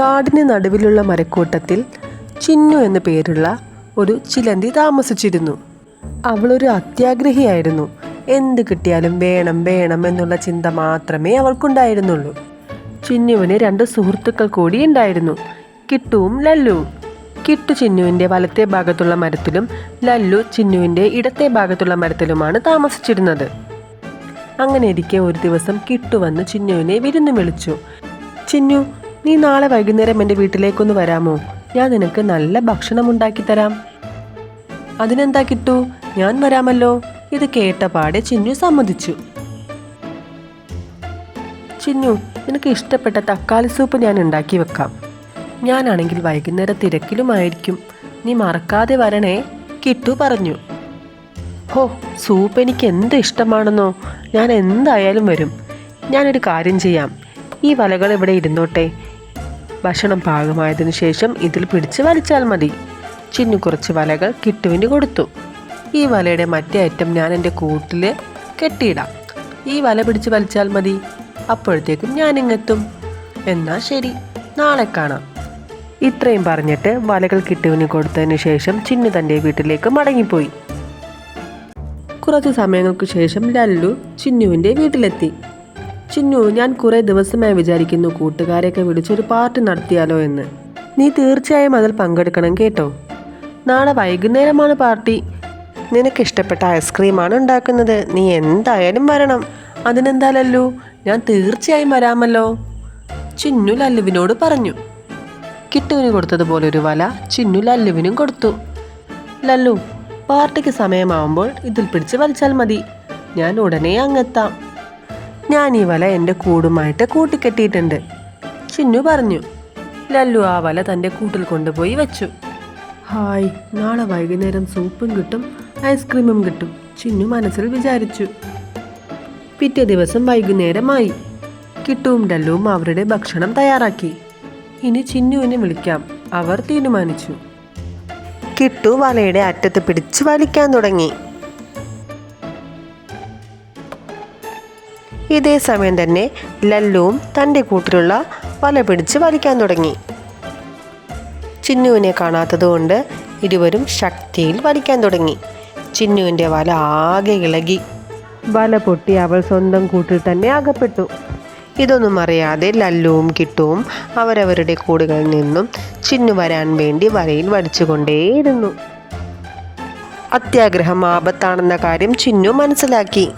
കാടിന് നടുവിലുള്ള മരക്കൂട്ടത്തിൽ ചിന്നു എന്ന പേരുള്ള ഒരു ചിലന്തി താമസിച്ചിരുന്നു. അവളൊരു അത്യാഗ്രഹിയായിരുന്നു. എന്ത് കിട്ടിയാലും വേണം വേണം എന്നുള്ള ചിന്ത മാത്രമേ അവൾക്കുണ്ടായിരുന്നുള്ളൂ. ചിന്നുവിന് രണ്ട് സുഹൃത്തുക്കൾ കൂടി ഉണ്ടായിരുന്നു. കിട്ടുവും ലല്ലുവും കിട്ടു ചിന്നുവിന്റെ വലത്തെ ഭാഗത്തുള്ള മരത്തിലും ലല്ലു ചിന്നുവിന്റെ ഇടത്തെ ഭാഗത്തുള്ള മരത്തിലുമാണ് താമസിച്ചിരുന്നത്. അങ്ങനെ ഇരിക്കെ ഒരു ദിവസം കിട്ടു വന്ന് ചിന്നുവിനെ വിരുന്നു വിളിച്ചു. ചിന്നു നീ നാളെ വൈകുന്നേരം എന്റെ വീട്ടിലേക്കൊന്ന് വരാമോ? ഞാൻ നിനക്ക് നല്ല ഭക്ഷണം ഉണ്ടാക്കി തരാം. അതിനെന്താ കിട്ടു? ഞാൻ വരാമല്ലോ. ഇത് കേട്ട പാടെ ചിന്നു സമ്മതിച്ചു. ചിന്നു നിനക്ക് ഇഷ്ടപ്പെട്ട തക്കാളി സൂപ്പ് ഞാൻ ഉണ്ടാക്കി വെക്കാം. ഞാനാണെങ്കിൽ വൈകുന്നേരം തിരക്കിലുമായിരിക്കും. നീ മറക്കാതെ വരണേ കിട്ടു പറഞ്ഞു. ഹോ സൂപ്പ് എനിക്ക് എന്ത് ഇഷ്ടമാണെന്നോ? ഞാൻ എന്തായാലും വരും. ഞാനൊരു കാര്യം ചെയ്യാം. ഈ വലകൾ ഇവിടെ ഇരുന്നോട്ടെ. ഭക്ഷണം പാകമായതിനു ശേഷം ഇതിൽ പിടിച്ച് വലിച്ചാൽ മതി. ചിന്നു കുറച്ച് വലകൾ കിട്ടുവിന് കൊടുത്തു. ഈ വലയുടെ മറ്റേ അറ്റം ഞാൻ എന്റെ കൂട്ടിൽ കെട്ടിയിടാം. ഈ വല പിടിച്ച് വലിച്ചാൽ മതി. അപ്പോഴത്തേക്കും ഞാനിങ്ങെത്തും. എന്നാൽ ശരി നാളെ കാണാം. ഇത്രയും പറഞ്ഞിട്ട് വലകൾ കിട്ടുവിന് കൊടുത്തതിന് ശേഷം ചിന്നു തന്റെ വീട്ടിലേക്ക് മടങ്ങിപ്പോയി. കുറച്ച് സമയങ്ങൾക്ക് ശേഷം ലല്ലു ചിന്നുവിന്റെ വീട്ടിലെത്തി. ചിന്നു ഞാൻ കുറേ ദിവസമായി വിചാരിക്കുന്നു കൂട്ടുകാരെയൊക്കെ വിളിച്ചൊരു പാർട്ടി നടത്തിയാലോ എന്ന്. നീ തീർച്ചയായും അതിൽ പങ്കെടുക്കണം കേട്ടോ. നാളെ വൈകുന്നേരമാണ് പാർട്ടി. നിനക്ക് ഇഷ്ടപ്പെട്ട ഐസ്ക്രീമാണ് ഉണ്ടാക്കുന്നത്. നീ എന്തായാലും വരണം. അതിനെന്താ ഞാൻ തീർച്ചയായും വരാമല്ലോ. ചിന്നു ലല്ലുവിനോട് പറഞ്ഞു. കിട്ടുവിന് കൊടുത്തതുപോലെ ഒരു വല ചിന്നു ലല്ലുവിനും കൊടുത്തു. ലല്ലു പാർട്ടിക്ക് സമയമാവുമ്പോൾ ഇതിൽ പിടിച്ച് വലിച്ചാൽ മതി. ഞാൻ ഉടനെ അങ്ങെത്താം. ഞാൻ ഈ വല എന്റെ കൂടുമായിട്ട് കൂട്ടിക്കെട്ടിയിട്ടുണ്ട്. ചിന്നു പറഞ്ഞു ലല്ലു ആ വല തന്റെ കൂട്ടിൽ കൊണ്ടുപോയി വെച്ചു. ഹായ് നാളെ വൈകുന്നേരം സൂപ്പും കിട്ടും ഐസ്ക്രീമും കിട്ടും ചിന്നു മനസ്സിൽ വിചാരിച്ചു. പിറ്റേ ദിവസം വൈകുന്നേരമായി. കിട്ടുവും ഡല്ലുവും അവരുടെ ഭക്ഷണം തയ്യാറാക്കി. ഇനി ചിന്നുവിനെ വിളിക്കാം അവർ തീരുമാനിച്ചു. കിട്ടു വലയുടെ അറ്റത്ത് പിടിച്ച് വലിക്കാൻ തുടങ്ങി. ഇതേ സമയം തന്നെ ലല്ലുവും തന്റെ കൂട്ടിലുള്ള വല പിടിച്ച് വലിക്കാൻ തുടങ്ങി. ചിന്നുവിനെ കാണാത്തതുകൊണ്ട് ഇരുവരും ശക്തിയിൽ വലിക്കാൻ തുടങ്ങി. ചിന്നുവിന്റെ വല ആകെ ഇളകി. വല പൊട്ടി അവൾ സ്വന്തം കൂട്ടിൽ തന്നെ അകപ്പെട്ടു. ഇതൊന്നും അറിയാതെ ലല്ലുവും കിട്ടുവും അവരവരുടെ കൂടുകളിൽ നിന്നും ചിന്നു വരാൻ വേണ്ടി വലയിൽ വലിച്ചുകൊണ്ടേയിരുന്നു. അത്യാഗ്രഹം ആപത്താണെന്ന കാര്യം ചിന്നു മനസ്സിലാക്കി.